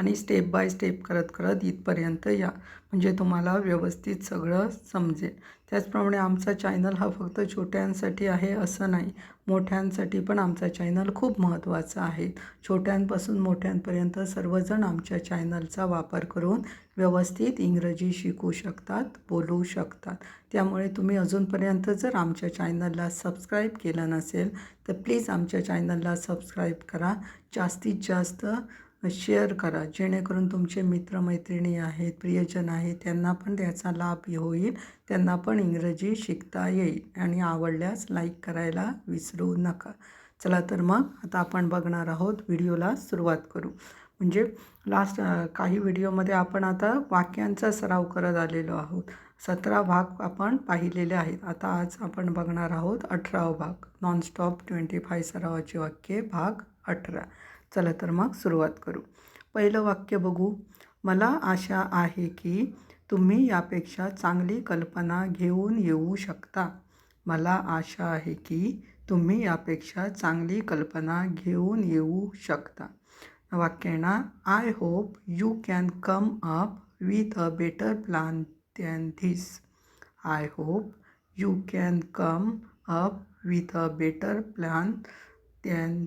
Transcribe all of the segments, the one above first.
आणि step by step करत करत इथपर्यंत या. म्हणजे तुम्हाला व्यवस्थित सगळं समजेल. त्याचप्रमाणे आमचा चॅनल हा फक्त छोट्यांसाठी आहे असं नाही. मोठ्यांसाठी पण आमचा चॅनल खूप महत्त्वाचा आहे. छोट्यांपासून मोठ्यांपर्यंत सर्वजण आमच्या चॅनलचा वापर करून व्यवस्थित इंग्रजी शिकू शकतात बोलू शकतात. त्यामुळे तुम्ही अजूनपर्यंत जर आमच्या चॅनलला सबस्क्राईब केलं नसेल तर प्लीज आमच्या चॅनलला सबस्क्राईब करा. जास्तीत जास्त शेअर करा. जेणेकरून तुमचे मित्रमैत्रिणी आहेत प्रियजन आहेत त्यांना पण त्याचा लाभ होईल. त्यांना पण इंग्रजी शिकता येईल. आणि आवडल्यास लाईक करायला विसरू नका. चला तर मग आता आपण बघणार आहोत व्हिडिओला सुरुवात करू. म्हणजे लास्ट काही व्हिडिओमध्ये आपण आता वाक्यांचा सराव करत आलेलो आहोत. सतरा भाग आपण पाहिलेले आहेत. आता आज आपण बघणार आहोत अठरावा भाग. नॉनस्टॉप ट्वेंटी फाय सरावाचे वाक्य भाग अठरा. चला तर मग सुरुवात करू. पहिलं वाक्य बघू. मला आशा आहे की तुम्ही यापेक्षा चांगली कल्पना घेऊन येऊ शकता. मला आशा आहे की तुम्ही यापेक्षा चांगली कल्पना घेऊन येऊ शकता. वाक्य येणार I hope you can come up with a better plan than this I hope you can come up with a better plan than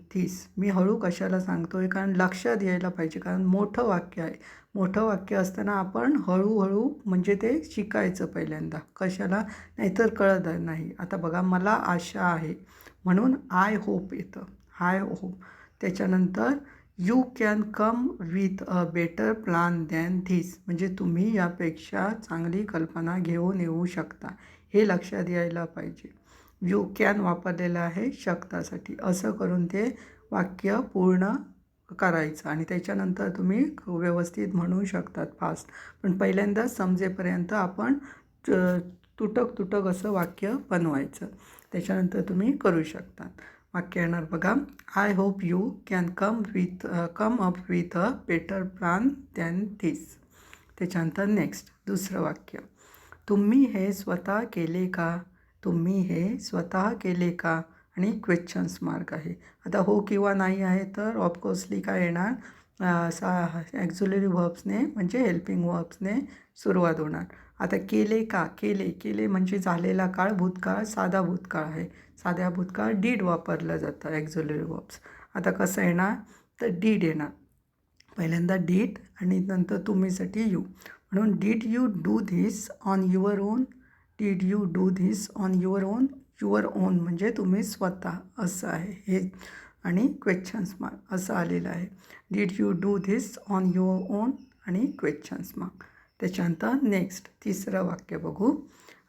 मी हळू कशाला सांगतो आहे कारण लक्षात यायला पाहिजे. कारण मोठं वाक्य आहे. मोठं वाक्य असताना आपण हळूहळू म्हणजे ते शिकायचं पहिल्यांदा. कशाला? नाहीतर कळत नाही. आता बघा मला आशा आहे. म्हणून आय होप येतं. आय होप त्याच्यानंतर you can come with a better plan than this म्हणजे तुम्ही यापेक्षा चांगली कल्पना घेऊन येऊ शकता. हे लक्षात यायला पाहिजे. यू कॅन वापरलेलं आहे शकतासाठी. असं करून ते वाक्य पूर्ण करायचं आणि त्याच्यानंतर तुम्ही व्यवस्थित म्हणू शकतात फास्ट पण पहिल्यांदा समजेपर्यंत आपण तुटक तुटक असं वाक्य बनवायचं. त्याच्यानंतर तुम्ही करू शकतात. वाक्य येणार बघा. I hope you can come with come up with a better plan than this त्याच्यानंतर नेक्स्ट दुसरं वाक्य. तुम्ही हे स्वतः केले का? तुम्ही हे स्वतः केले का? आणि क्वेश्चन्स मार्क आहे. आता हो किंवा नाही आहे तर ऑफकोर्सली काय येणार? सा ॲक्झुलरी व्हर्ब्सने म्हणजे हेल्पिंग व्हर्ब्सने सुरुवात होणार. आता केले का? केले. केले म्हणजे झालेला काळ भूतकाळ साधा भूतकाळ आहे. साध्या भूतकाळ डीड वापरलं जातं ॲक्झुलरी व्हर्ब्स आता कसं येणार? तर डीड येणार. पहिल्यांदा डीड आणि नंतर तुम्हीसाठी यू म्हणून did you do this on your own did you do this on your own your own म्हणजे तुम्ही स्वतः असं आहे. हे आणि क्वेश्चन्स मार्क असं आलेलं आहे. Did you do this on your own आणि क्वेश्चन्स मार्क त्याच्यानंतर नेक्स्ट तिसरं वाक्य बघू.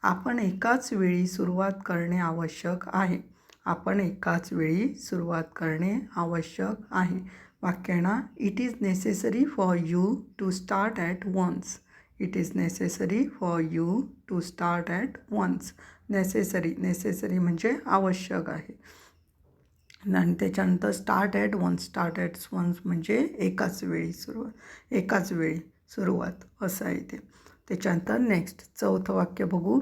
आपण एकाच वेळी सुरुवात करणे आवश्यक आहे. आपण एकाच वेळी सुरुवात करणे आवश्यक आहे. वाक्यांना it is necessary for you to start at once it is necessary for you to start at once necessary necessary म्हणजे आवश्यक आहे. आणि त्याच्यानंतर start at once start at once म्हणजे एकाच वेळी सुरुवात. एकाच वेळी सुरुवात. असं आहे ते. त्याच्यानंतर नेक्स्ट चौथं वाक्य बघू.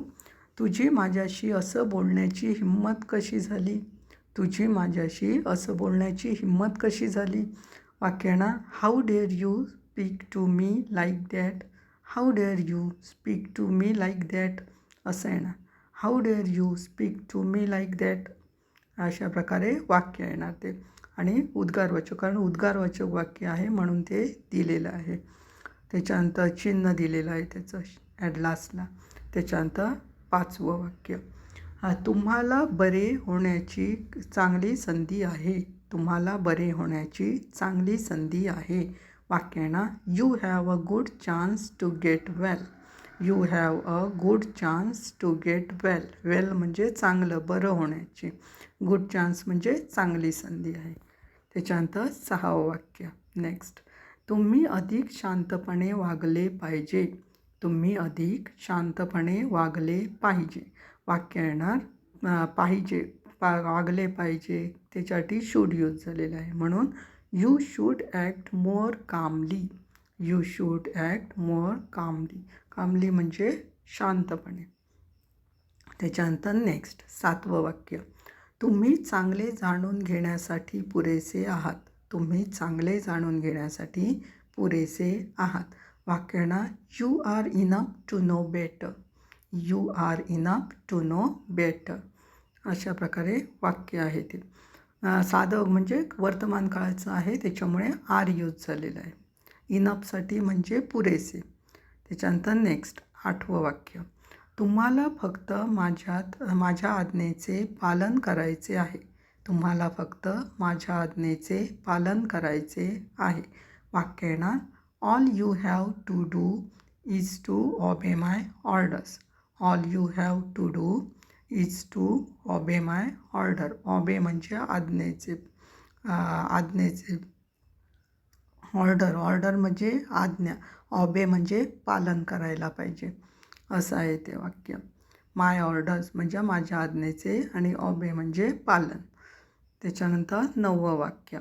तुझी माझ्याशी असं बोलण्याची हिंमत कशी झाली? तुझी माझ्याशी असं बोलण्याची हिंमत कशी झाली? वाक्याना how dare you speak to me like that how dare you speak to me like that असं येणार how dare you speak to me like that अशा प्रकारे वाक्य येणार ते. आणि उद्गारवाचक कारण उद्गारवाचक वाक्य आहे म्हणून ते दिलेलं आहे. त्याच्यानंतर चिन्ह दिलेलं आहे त्याचं ॲट लास्टला त्याच्यानंतर पाचवं वाक्य. तुम्हाला बरे होण्याची चांगली संधी आहे. तुम्हाला बरे होण्याची चांगली संधी आहे. वाक्याना you have a good chance to get well you have a good chance to get well well म्हणजे चांगलं बरं होण्याची. गुड चान्स म्हणजे चांगली संधी आहे. त्याच्यानंतर सहावं वाक्य. नेक्स्ट तुम्ही अधिक शांतपणे वागले पाहिजे. तुम्ही अधिक शांतपणे वागले पाहिजे. वाक्य येणार पाहिजे पा वागले पाहिजे. त्याच्यासाठी शूड यूज झालेलं आहे. म्हणून you should act more calmly you should act more calmly calmly म्हणजे शांतपणे. त्याच्यानंतर नेक्स्ट सातवं वाक्य. तुम्ही चांगले जाणून घेण्यासाठी पुरेसे आहात. तुम्ही चांगले जाणून घेण्यासाठी पुरेसे आहात. वाक्यना you are enough to know better you are enough to know better अशा प्रकारे वाक्य आहे ते. साधं म्हणजे वर्तमान काळाचं आहे त्याच्यामुळे आर यूज झालेलं आहे. इनअपसाठी म्हणजे पुरेसे. त्याच्यानंतर नेक्स्ट आठवं वाक्य. तुम्हाला फक्त माझ्यात माझ्या आज्ञेचे पालन करायचे आहे. तुम्हाला फक्त माझ्या आज्ञेचे पालन करायचे आहे. वाक्य येणार all you have to do is to obey my orders all you have to do is to obey my order obey म्हणजे आज्ञेचे आज्ञेचे ऑर्डर ऑर्डर म्हणजे आज्ञा. ऑबे म्हणजे पालन करायला पाहिजे. असं आहे ते वाक्य. माय ऑर्डर्स म्हणजे माझ्या आज्ञेचे आणि ऑबे म्हणजे पालन. त्याच्यानंतर नववं वाक्य.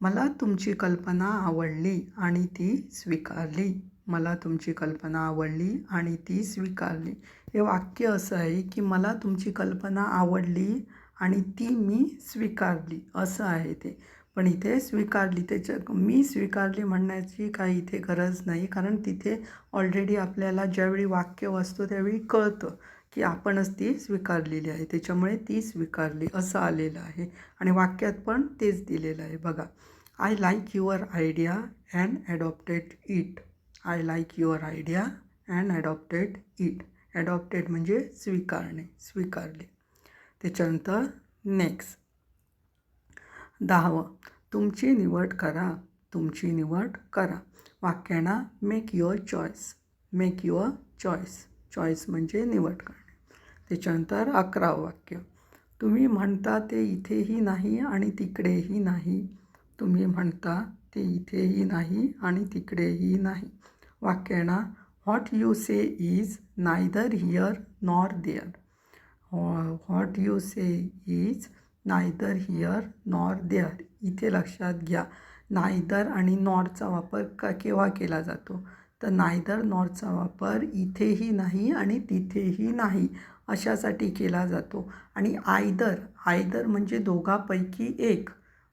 मला तुमची कल्पना आवडली आणि ती स्वीकारली. मला तुमची कल्पना आवडली आणि ती स्वीकारली. हे वाक्य असं आहे की मला तुमची कल्पना आवडली आणि ती मी स्वीकारली. असं आहे ते. पण इथे स्वीकारली त्याच्या मी स्वीकारली म्हणण्याची काही इथे गरज नाही. कारण तिथे ऑलरेडी आपल्याला ज्यावेळी वाक्य वाचतो त्यावेळी कळतं की आपणच ती स्वीकारलेली आहे. त्याच्यामुळे ती स्वीकारली. असं आलेलं आहे. आणि वाक्यात पण तेच दिलेलं आहे. बघा I like your idea and adopted it I like your idea and adopted it adopted म्हणजे स्वीकारणे स्वीकारले. त्याच्यानंतर नेक्स्ट दहावं. तुमची निवड करा तुमची निवड करा. वाक्यांना make your choice make your choice choice म्हणजे निवड करणे. त्याच्यानंतर अकरावं वाक्य. तुम्ही म्हणता ते इथेही नाही आणि तिकडेही नाही. तुम्ही म्हणता ते इथेही नाही आणि तिकडेही नाही. वाक्याना what you say is neither here nor there what you say is neither here nor there इथे लक्षात घ्या नायदर आणि नॉरचा वापर का केव्हा केला जातो? तर नायदर नॉरचा वापर इथेही नाही आणि तिथेही नाही अशासाठी केला जातो. आणि आयदर आयदर म्हणजे दोघापैकी एक.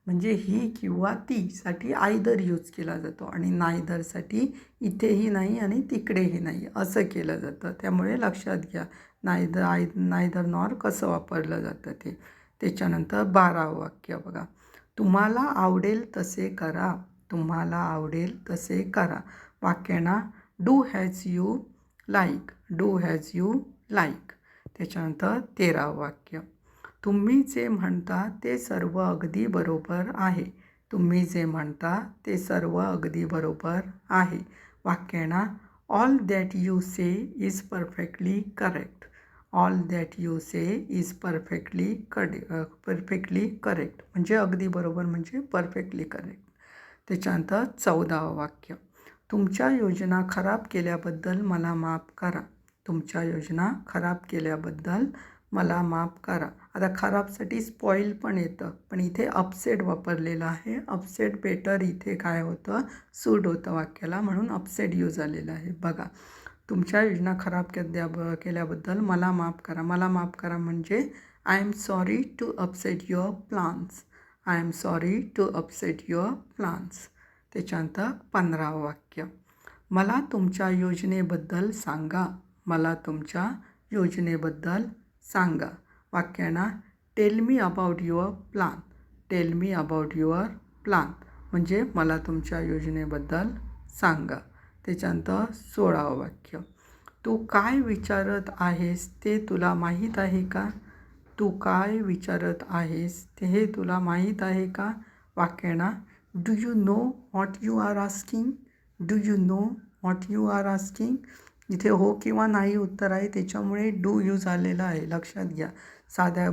म्हणजे ही किंवा तीसाठी आयदर यूज केला जातो आणि नायदरसाठी इथेही नाही आणि तिकडेही नाही असं केलं जातं. त्यामुळे लक्षात घ्या नायदर आय नायदर नॉर कसं वापरलं जातं ते. त्याच्यानंतर बारावं वाक्य बघा. तुम्हाला आवडेल तसे करा. तुम्हाला आवडेल तसे करा. वाक्यांना do has you like do has you like. त्याच्यानंतर तेरावं वाक्य. तुम्ही जे म्हणता ते सर्व अगदी बरोबर आहे. तुम्ही जे म्हणता ते सर्व अगदी बरोबर आहे. वाक्यांना all that you say is perfectly correct all that you say is perfectly कडे परफेक्टली करेक्ट म्हणजे अगदी बरोबर म्हणजे परफेक्टली करेक्ट त्याच्यानंतर चौदावं वाक्य. तुमच्या योजना खराब केल्याबद्दल मला माफ करा. तुमच्या योजना खराब केल्याबद्दल मला माफ करा. आता खराबसाठी स्पॉईल पण येतं. पण इथे अपसेट वापरलेलं आहे. अपसेट बेटर इथे काय होतं? सूट होतं वाक्याला. म्हणून अपसेट यूज आलेलं आहे. बघा तुमच्या योजना खराब केल्या केल्याबद्दल मला माफ करा. मला माफ करा म्हणजे I am sorry to upset your plans I am sorry to upset your plans त्याच्यानंतर पंधरावं वाक्य. मला तुमच्या योजनेबद्दल सांगा. मला तुमच्या योजनेबद्दल सांगा. वाक्याना tell me about your plan tell me about your plan म्हणजे मला तुमच्या योजनेबद्दल सांगा. त्याच्यानंतर सोळावं वाक्य. तू काय विचारत आहेस ते तुला माहीत आहे का? तू काय विचारत आहेस ते हे तुला माहीत आहे का? वाक्याना do you know what you are asking do you know what you are asking इथे हो किंवा नाही उत्तर आहे त्याच्यामुळे डू यूज आलेलं आहे. लक्षात घ्या. साध्या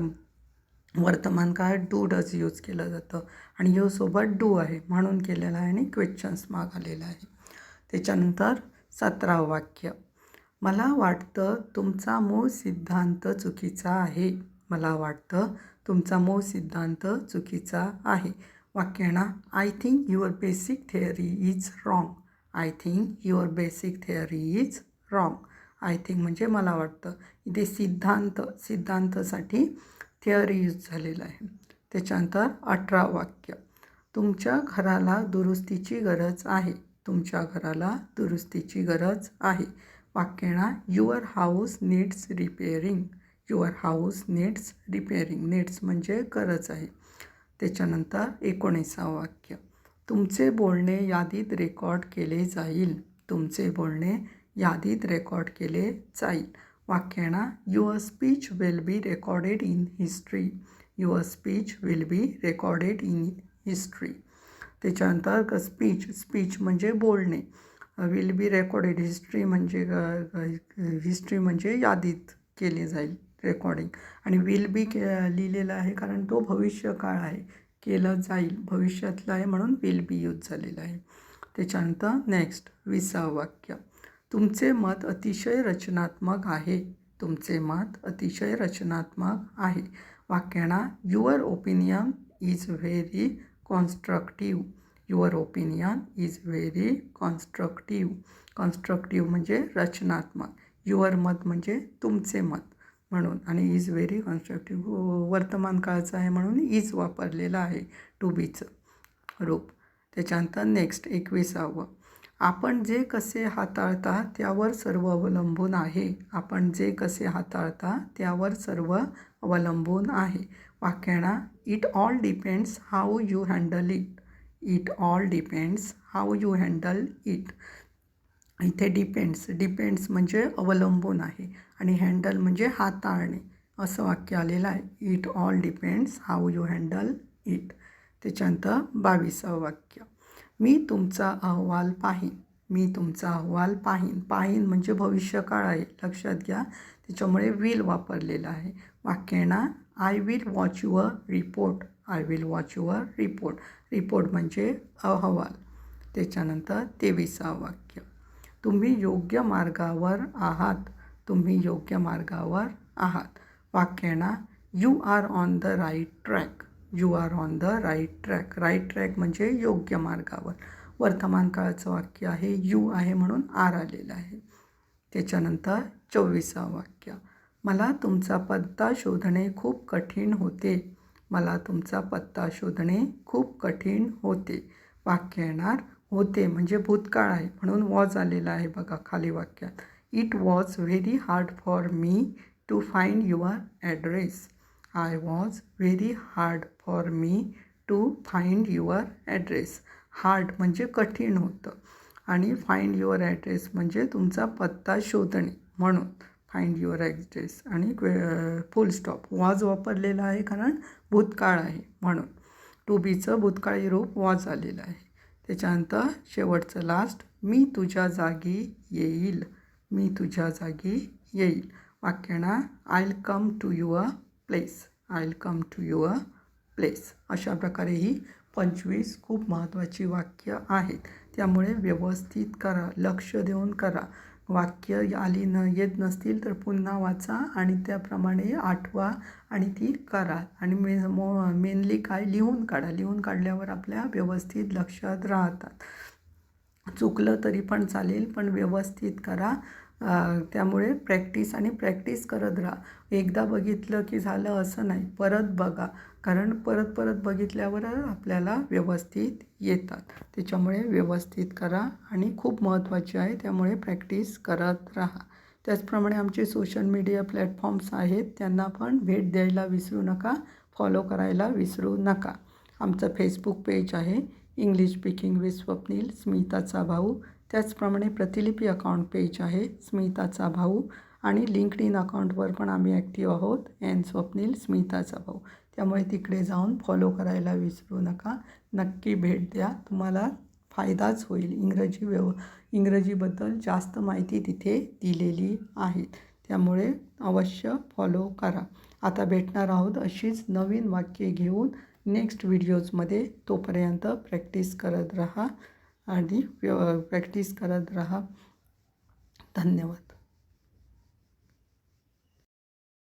वर्तमान काळात डू डज यूज केलं जातं आणि यो सोबत डू आहे म्हणून केलेलं आहे आणि क्वेश्चन्स माग आलेला आहे. त्याच्यानंतर सतरावं वाक्य. मला वाटतं तुमचा मूळ सिद्धांत चुकीचा आहे. मला वाटतं तुमचा मूळ सिद्धांत चुकीचा आहे. वाक्याना I think your basic theory is wrong I think your basic theory is wrong I think म्हणजे मला वाटतं इथे सिद्धांत सिद्धांतासाठी थिअरी यूज झालेलं आहे. त्याच्यानंतर अठरा वाक्य. तुमच्या घराला दुरुस्तीची गरज आहे. तुमच्या घराला दुरुस्तीची गरज आहे. वाक्यणा your house needs repairing your house needs repairing needs म्हणजे गरज आहे. त्याच्यानंतर एकोणीसावं वाक्य. तुमचे बोलणे यादीत रेकॉर्ड केले जाईल. तुमचे बोलणे यादीत रेकॉर्ड केले जाईल. वाक्यणा your speech will be recorded in history. Your speech will be recorded in history. त्याच्यानंतर स्पीच स्पीच म्हणजे बोलणे. विल बी रेकॉर्डेड हिस्ट्री म्हणजे हिस्ट्री म्हणजे यादीत केली जाईल रेकॉर्डिंग. आणि विल बी के लिहिलेलं आहे कारण तो भविष्यकाळ आहे. केलं जाईल. भविष्यातलं आहे म्हणून विल बी यूज झालेलं आहे. त्याच्यानंतर नेक्स्ट विसावं वाक्य. तुमचे मत अतिशय रचनात्मक आहे. तुमचे मत अतिशय रचनात्मक आहे. वाक्याना your opinion is very constructive your opinion is very constructive constructive म्हणजे रचनात्मक. युअर मत म्हणजे तुमचे मत. म्हणून आणि इज व्हेरी कॉन्स्ट्रक्टिव्ह वर्तमान काळचं आहे म्हणून इज वापरलेलं आहे. टू बीचं रूप. त्याच्यानंतर नेक्स्ट एकविसावं. आपण जे कसे हाताळता त्यावर सर्व अवलंबून आहे. आपण जे कसे हाताळता त्यावर सर्व अवलंबून आहे. वाक्याणा it all depends how you handle it it all depends how you handle it इथे डिपेंड्स डिपेंड्स म्हणजे अवलंबून आहे आणि हँडल म्हणजे हाताळणे. असं वाक्य आलेलं आहे. It all depends how you handle it त्याच्यानंतर बावीसावं वाक्य. मी तुमचा अहवाल पाहीन. मी तुमचा अहवाल पाहीन. पाहीन म्हणजे भविष्यकाळ आहे. लक्षात घ्या. त्याच्यामुळे विल वापरलेलं आहे. वाक्यना I will watch your report I will watch your report report म्हणजे अहवाल. त्याच्यानंतर तेविसावं वाक्य. तुम्ही योग्य मार्गावर आहात. तुम्ही योग्य मार्गावर आहात. वाक्यना you are on the right track you are on the right track right track म्हणजे योग्य मार्गावर. वर्तमान काळाचं वाक्य आहे यू आहे म्हणून आर आलेलं आहे. त्याच्यानंतर चोवीसावं वाक्य मला तुमचा पत्ता शोधणे खूप कठीण होते. मला तुमचा पत्ता शोधणे खूप कठीण होते. वाक्य येणार होते म्हणजे भूतकाळ आहे म्हणून वॉज आलेला आहे बघा खाली वाक्यात. It was very hard for me to find your address it was very hard for me to find your address hard म्हणजे कठीण होतं. आणि फाईंड युअर ॲड्रेस म्हणजे तुमचा पत्ता शोधणे म्हणून फाईंड युअर ॲड्रेस आणि फुल स्टॉप वॉज वापरलेला आहे कारण भूतकाळ आहे म्हणून. टू बीचं भूतकाळी रूप वॉज आलेलं आहे. त्याच्यानंतर शेवटचं लास्ट मी तुझ्या जागी येईल. मी तुझ्या जागी येईल. वाक्याना I'll come to your place I'll come to your place अशा प्रकारे ही पंचवीस खूप महत्त्वाची वाक्य आहेत. त्यामुळे व्यवस्थित करा लक्ष देऊन करा. वाक्य आली न येत नसतील तर पुन्हा वाचा आणि त्याप्रमाणे आठवा आणि ती करा. आणि मे मो मेनली काय? लिहून काढा. लिहून काढल्यावर आपल्या व्यवस्थित लक्षात राहतात. चुकलं तरी पण चालेल पण व्यवस्थित करा. त्यामुळे प्रॅक्टिस आणि प्रॅक्टिस करत राहा. एकदा बघितलं की झालं असं नाही परत बघा. कारण परत परत बघितल्यावर आपल्याला व्यवस्थित येतात. त्याच्यामुळे व्यवस्थित करा आणि खूप महत्त्वाचे आहे त्यामुळे प्रॅक्टिस करत राहा. त्याचप्रमाणे आमचे सोशल मीडिया प्लॅटफॉर्म्स आहेत त्यांना पण भेट द्यायला विसरू नका फॉलो करायला विसरू नका. आमचं फेसबुक पेज आहे इंग्लिश स्पीकिंग विथ स्वप्नील स्मिताचा भाऊ. त्याचप्रमाणे प्रतिलिपी अकाउंट पेज आहे स्मिताचा भाऊ आणि लिंकड इन अकाउंटवर पण आम्ही ॲक्टिव्ह आहोत. एन स्वप्नील स्मिताचा भाऊ. त्यामुळे तिकडे जाऊन फॉलो करायला विसरू नका. नक्की भेट द्या. तुम्हाला फायदाच होईल. इंग्रजी व्यव इंग्रजीबद्दल जास्त माहिती तिथे दिलेली आहे. त्यामुळे अवश्य फॉलो करा. आता भेटणार आहोत अशीच नवीन वाक्ये घेऊन. नेक्स्ट व्हिडिओजमध्ये तोपर्यंत प्रॅक्टिस करत राहा. आणि व्यव प्रॅक्टिस करत राहा. धन्यवाद.